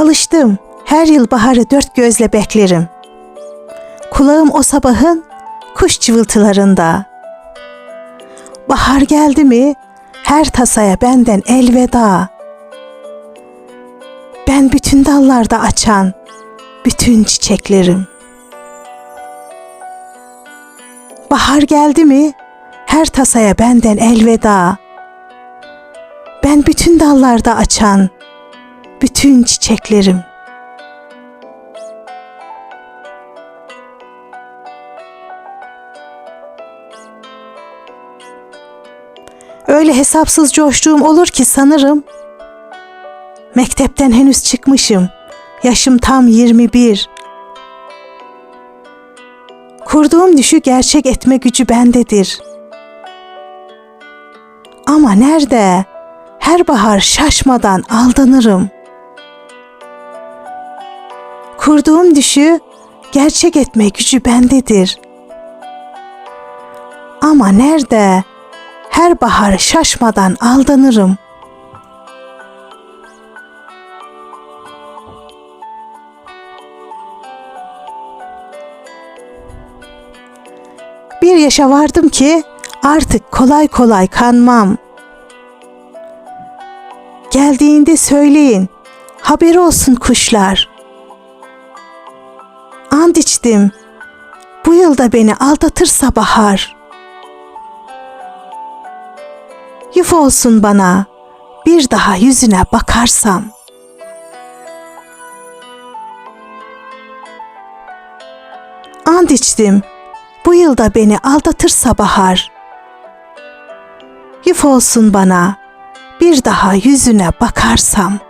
Alıştım. Her yıl baharı dört gözle beklerim. Kulağım o sabahın kuş cıvıltılarında. Bahar geldi mi her tasaya benden elveda. Ben bütün dallarda açan bütün çiçeklerim. Bahar geldi mi her tasaya benden elveda. Ben bütün dallarda açan bütün çiçeklerim. Öyle hesapsız coştuğum olur ki sanırım. Mektepten henüz çıkmışım. Yaşım tam 21. Kurduğum düşü gerçek etme gücü bendedir. Ama nerede? Her bahar şaşmadan aldanırım. Kurduğum düşü gerçek etme gücü bendedir. Ama nerede? Her bahar şaşmadan aldanırım. Bir yaşa vardım ki artık kolay kolay kanmam. Geldiğinde söyleyin, haberi olsun kuşlar. And içtim, bu yılda beni aldatırsa bahar. Yuf olsun bana, bir daha yüzüne bakarsam. And içtim, bu yılda beni aldatırsa bahar. Yuf olsun bana, bir daha yüzüne bakarsam.''